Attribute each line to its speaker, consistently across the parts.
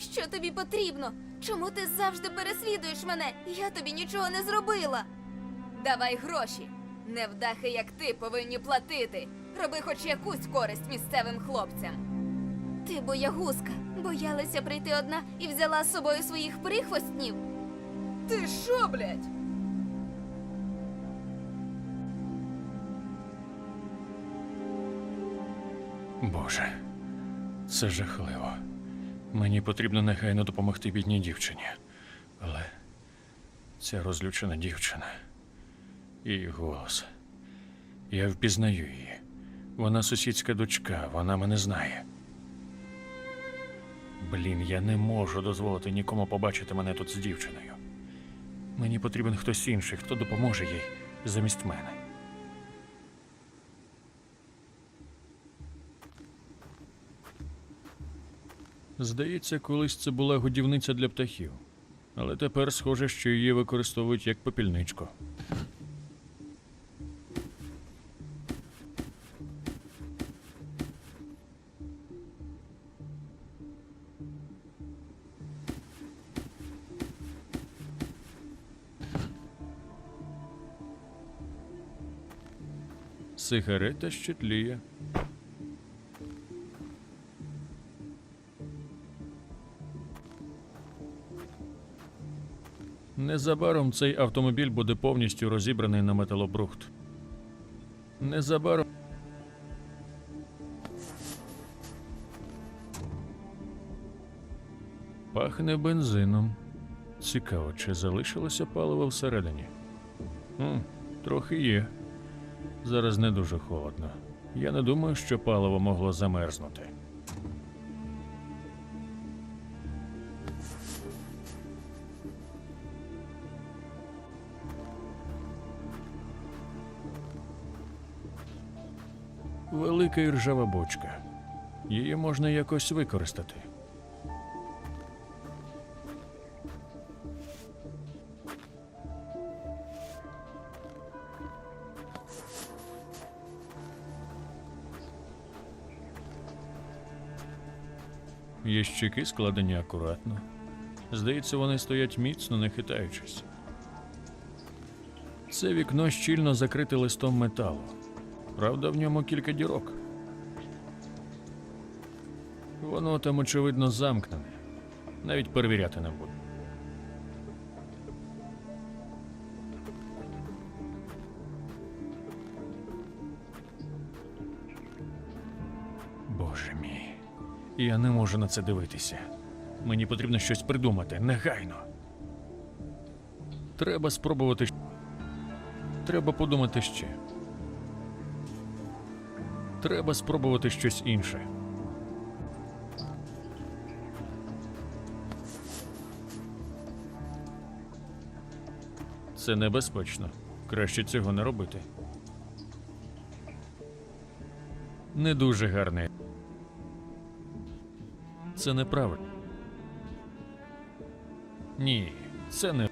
Speaker 1: Що тобі потрібно? Чому ти завжди переслідуєш мене? Я тобі нічого не зробила. Давай гроші. Невдахи, як ти, повинні платити. Роби хоч якусь користь місцевим хлопцям. Ти боягузка, боялася прийти одна і взяла з собою своїх прихвостнів. Ти що, блядь?
Speaker 2: Боже, це жахливо. Мені потрібно негайно допомогти бідній дівчині. Але ця розлючена дівчина. Її голос. Я впізнаю її. Вона сусідська дочка, вона мене знає. Блін, я не можу дозволити нікому побачити мене тут з дівчиною. Мені потрібен хтось інший, хто допоможе їй замість мене. Здається, колись це була годівниця для птахів, але тепер схоже, що її використовують як попільничку. Сигарета ще тліє. Незабаром цей автомобіль буде повністю розібраний на металобрухт. Незабаром. Пахне бензином. Цікаво, чи залишилося паливо всередині? М, трохи є. Зараз не дуже холодно. Я не думаю, що паливо могло замерзнути. Велика і ржава бочка. Її можна якось використати. Ящики складені акуратно. Здається, вони стоять міцно, не хитаючись. Це вікно щільно закрите листом металу. Правда, в ньому кілька дірок. Воно там, очевидно, замкнене. Навіть перевіряти не буду. Боже мій, я не можу на це дивитися. Мені потрібно щось придумати негайно. Треба спробувати. Треба подумати ще. Треба спробувати щось інше. Це небезпечно. Краще цього не робити. Не дуже гарне. Це неправильно. Ні, це не.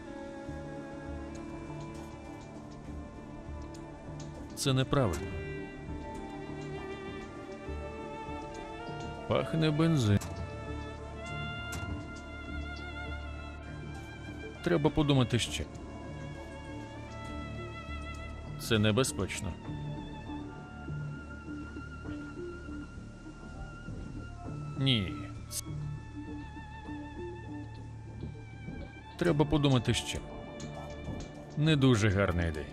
Speaker 2: Це неправильно. Пахне бензин. Треба подумати ще. Це небезпечно. Ні. Треба подумати ще. Не дуже гарна ідея.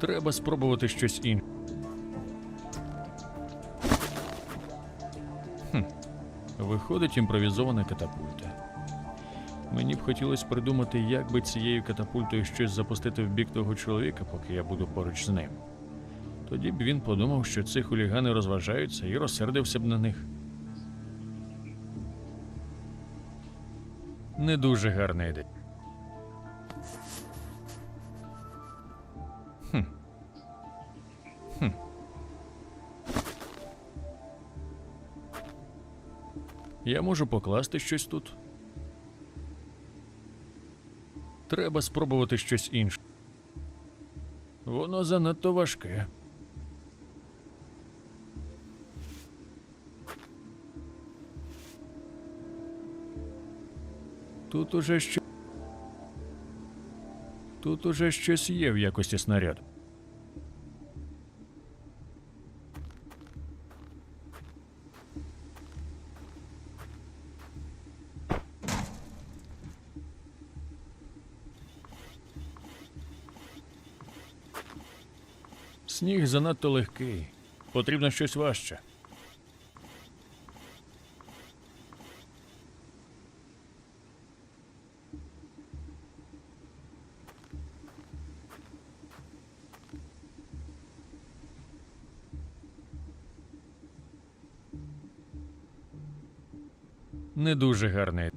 Speaker 2: Треба спробувати щось інше. Виходить імпровізована катапульта. Мені б хотілося придумати, як би цією катапультою щось запустити в бік того чоловіка, поки я буду поруч з ним. Тоді б він подумав, що ці хулігани розважаються і розсердився б на них. Не дуже гарна ідея. Я можу покласти щось тут. Треба спробувати щось інше. Воно занадто важке. Тут уже що... Тут уже щось є в якості снаряду. Сніг занадто легкий. Потрібно щось важче. Не дуже гарний.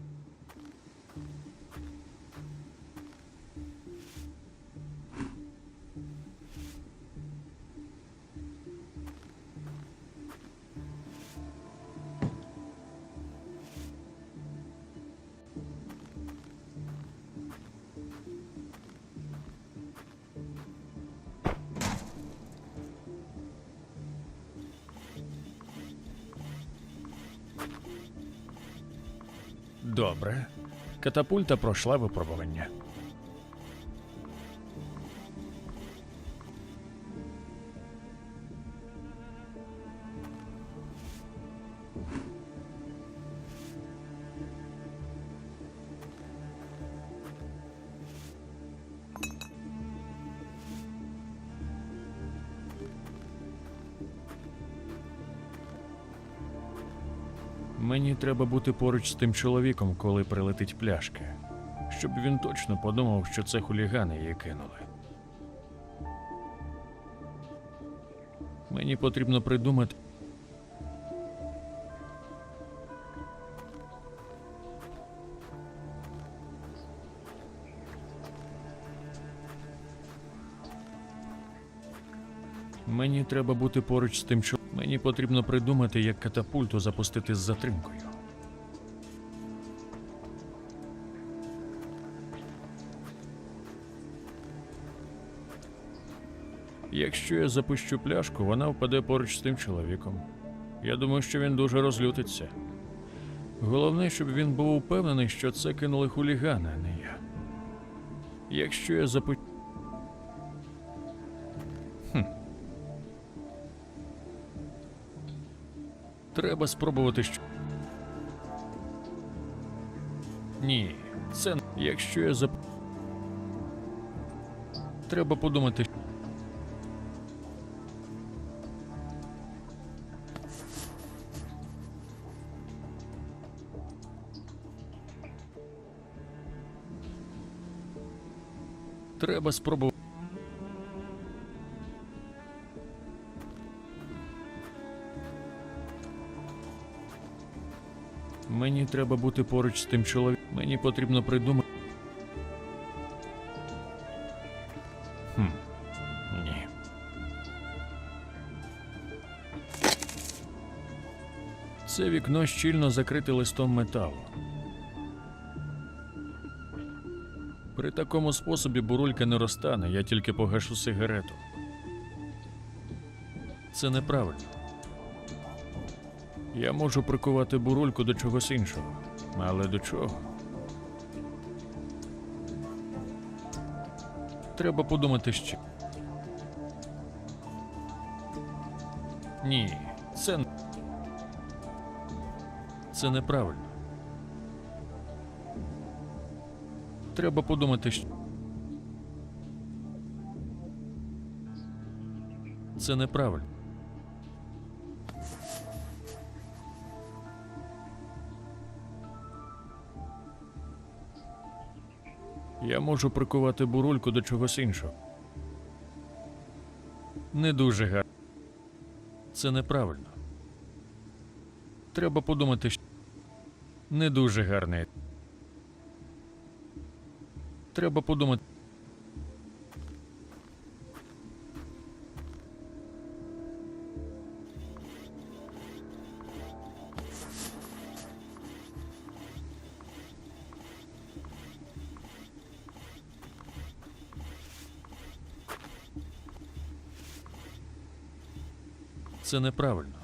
Speaker 2: Добре. Катапульта пройшла випробування. Треба бути поруч з тим чоловіком, коли прилетить пляшка, щоб він точно подумав, що це хулігани її кинули. Мені потрібно придумати. Мені треба бути поруч з тим, що мені потрібно придумати, як катапульту запустити з затримкою. Якщо я запущу пляшку, вона впаде поруч з тим чоловіком. Я думаю, що він дуже розлютиться. Головне, щоб він був упевнений, що це кинули хулігани, а не я. Якщо я запущу. Треба спробувати що. Ні, це якщо я зап... Треба подумати. Треба спробувати. Мені треба бути поруч з тим чоловіком. Мені потрібно придумати. Це вікно щільно закрите листом металу. При такому способі бурулька не розтане, я тільки погашу сигарету. Це неправильно. Я можу прикувати бурульку до чогось іншого. Але до чого? Треба подумати ще. Ні, це. Це неправильно. Треба подумати ще. Це неправильно. Я можу прикувати бурульку до чогось іншого. Не дуже гарно. Це неправильно. Треба подумати, що не дуже гарний. Треба подумати. Це неправильно.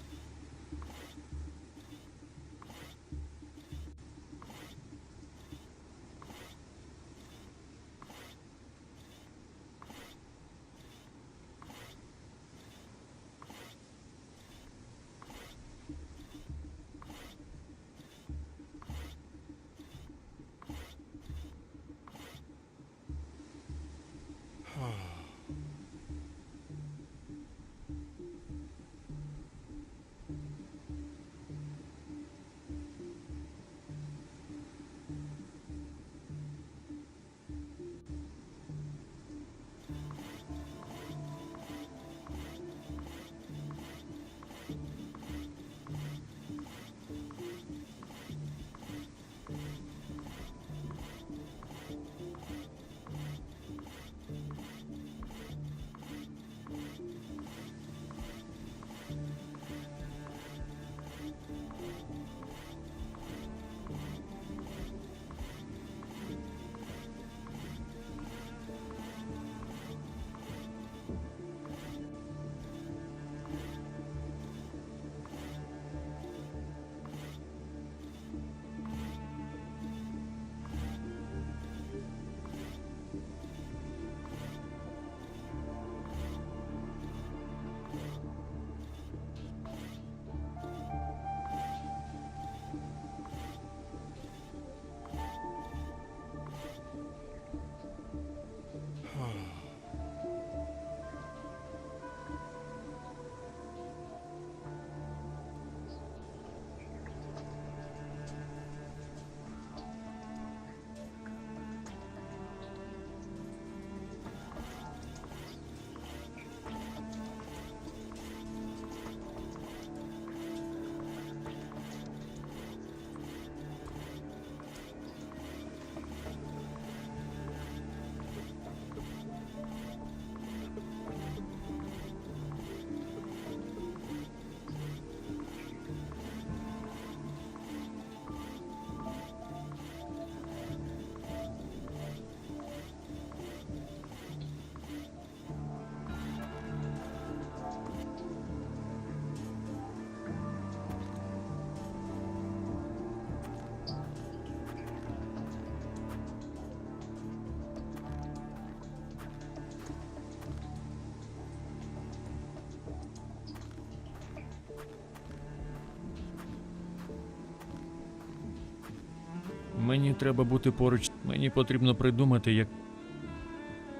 Speaker 2: Мені треба бути поруч. Мені потрібно придумати, як.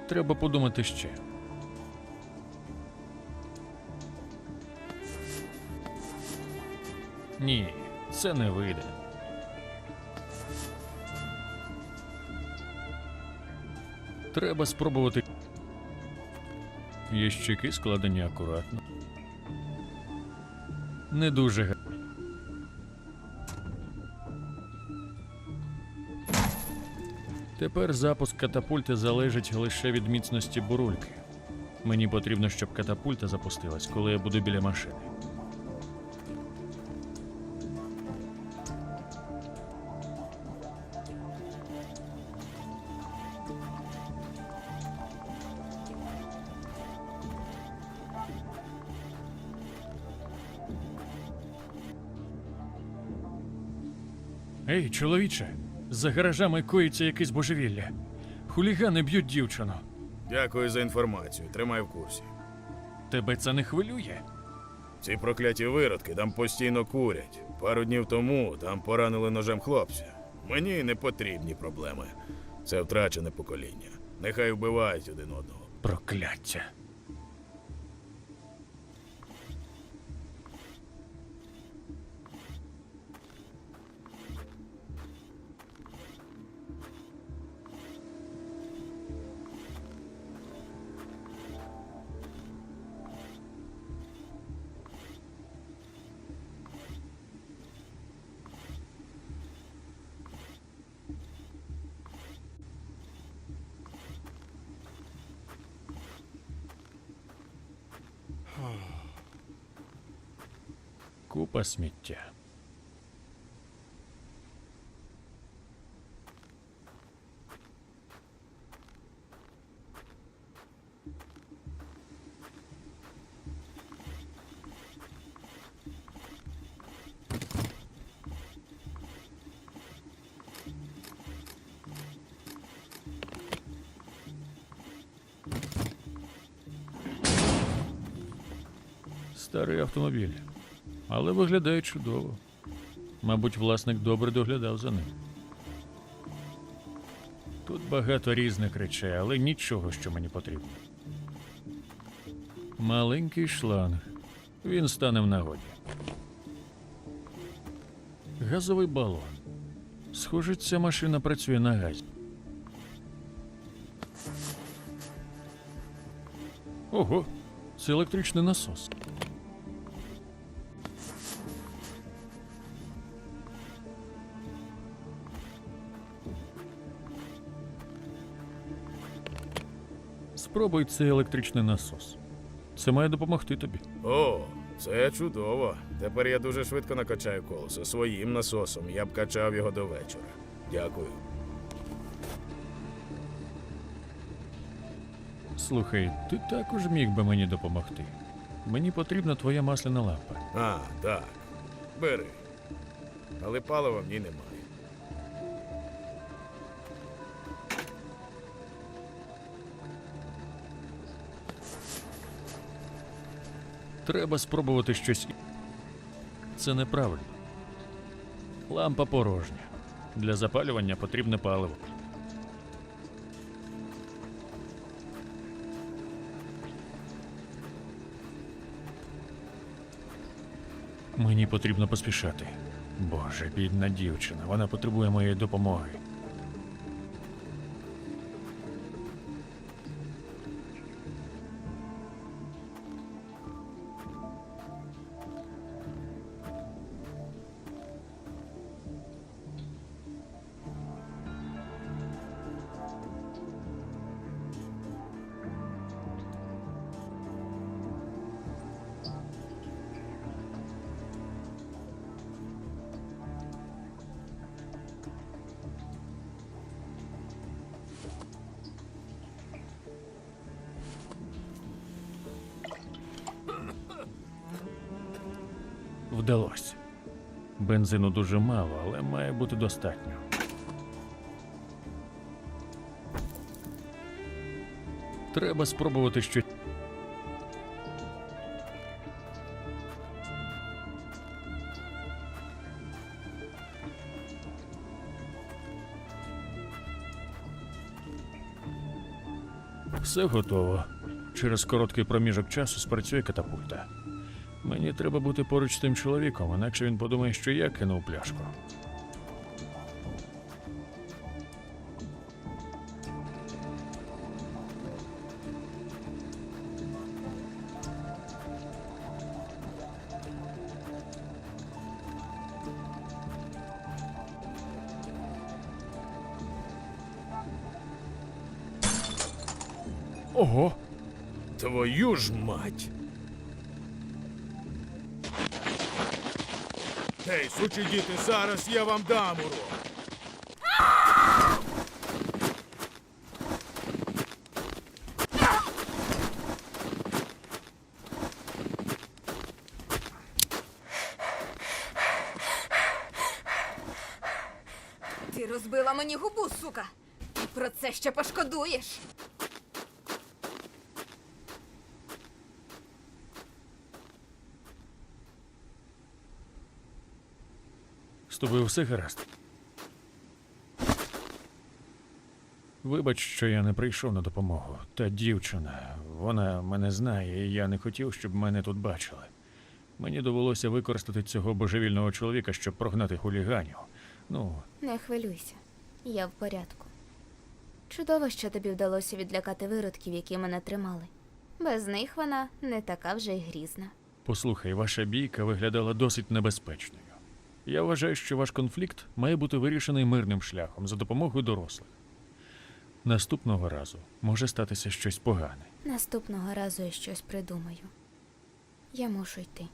Speaker 2: Треба подумати ще. Ні, це не вийде. Треба спробувати. Ящики складені акуратно. Не дуже. га- Тепер запуск катапульти залежить лише від міцності бурульки. Мені потрібно, щоб катапульта запустилась, коли я буду біля машини. Ей, чоловіче, за гаражами коїться якесь божевілля. Хулігани б'ють дівчину.
Speaker 3: Дякую за інформацію. Тримай в курсі.
Speaker 2: Тебе це не хвилює?
Speaker 3: Ці прокляті виродки там постійно курять. Пару днів тому там поранили ножем хлопця. Мені не потрібні проблеми. Це втрачене покоління. Нехай вбивають один одного.
Speaker 2: Прокляття. Купа сміття. Старий автомобіль. Але виглядає чудово. Мабуть, власник добре доглядав за ним. Тут багато різних речей, але нічого, що мені потрібно. Маленький шланг. Він стане в нагоді. Газовий балон. Схоже, ця машина працює на газі. Ого, це електричний насос. Спробуй цей електричний насос. Це має допомогти тобі.
Speaker 3: О, це чудово. Тепер я дуже швидко накачаю колесо своїм насосом. Я б качав його до вечора. Дякую.
Speaker 2: Слухай, ти також міг би мені допомогти. Мені потрібна твоя масляна лампа.
Speaker 3: А, так. Бери. Але палива в ній немає.
Speaker 2: Треба спробувати щось. Це неправильно. Лампа порожня. Для запалювання потрібне паливо. Мені потрібно поспішати. Боже, бідна дівчина, вона потребує моєї допомоги. вдалося. Бензину дуже мало, але має бути достатньо. Треба спробувати щось. Все готово. Через короткий проміжок часу спрацює катапульта. Мені треба бути поруч з тим чоловіком, інакше він подумає, що я кинув пляшку. Ого!
Speaker 3: Твою ж мать! Гей, діти, зараз я вам дам урок!
Speaker 1: Ти розбила мені губу, сука! І про це ще пошкодуєш.
Speaker 2: З тобою все гаразд. Вибач, що я не прийшов на допомогу. Та дівчина, вона мене знає, і я не хотів, щоб мене тут бачили. Мені довелося використати цього божевільного чоловіка, щоб прогнати хуліганів. Ну,
Speaker 1: Не хвилюйся, я в порядку. Чудово, що тобі вдалося відлякати виродків, які мене тримали. Без них вона не така вже й грізна.
Speaker 2: послухай, ваша бійка виглядала досить небезпечною. Я вважаю, що ваш конфлікт має бути вирішений мирним шляхом за допомогою дорослих. Наступного разу може статися щось погане.
Speaker 1: Наступного разу я щось придумаю. Я мушу йти.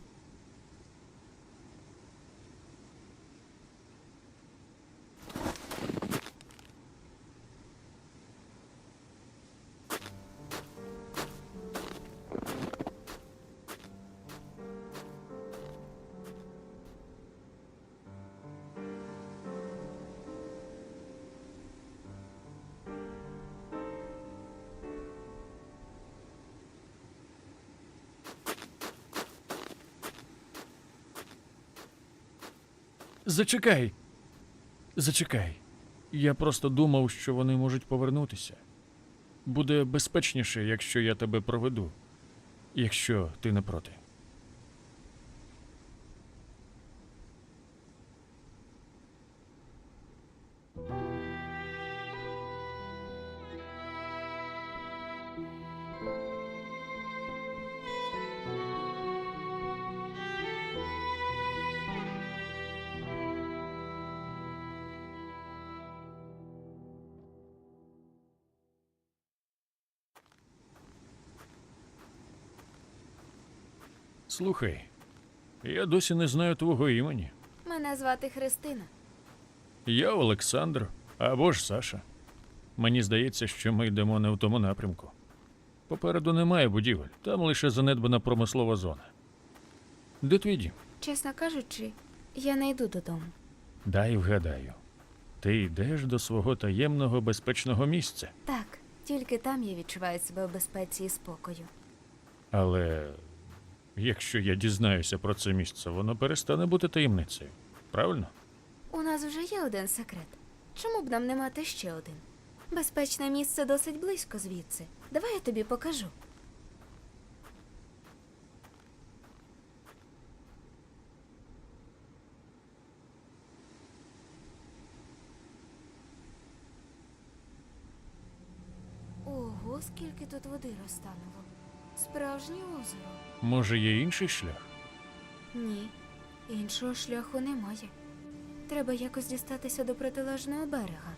Speaker 2: Зачекай. Зачекай. Я просто думав, що вони можуть повернутися. Буде безпечніше, якщо я тебе проведу, якщо ти не проти. Слухай, я досі не знаю твого імені.
Speaker 1: Мене звати Христина.
Speaker 2: Я Олександр або ж Саша. Мені здається, що ми йдемо не в тому напрямку. Попереду немає будівель, там лише занедбана промислова зона. Де твій дім?
Speaker 1: Чесно кажучи, я не йду додому.
Speaker 2: Дай вгадаю. Ти йдеш до свого таємного безпечного місця.
Speaker 1: Так, тільки там я відчуваю себе в безпеці і спокою.
Speaker 2: Але якщо я дізнаюся про це місце, воно перестане бути таємницею. Правильно?
Speaker 1: У нас вже є один секрет. Чому б нам не мати ще один? Безпечне місце досить близько звідси. Давай я тобі покажу. Ого, скільки тут води розтануло. Справжнє озеро.
Speaker 2: Може, є інший шлях?
Speaker 1: Ні, іншого шляху немає. Треба якось дістатися до протилежного берега.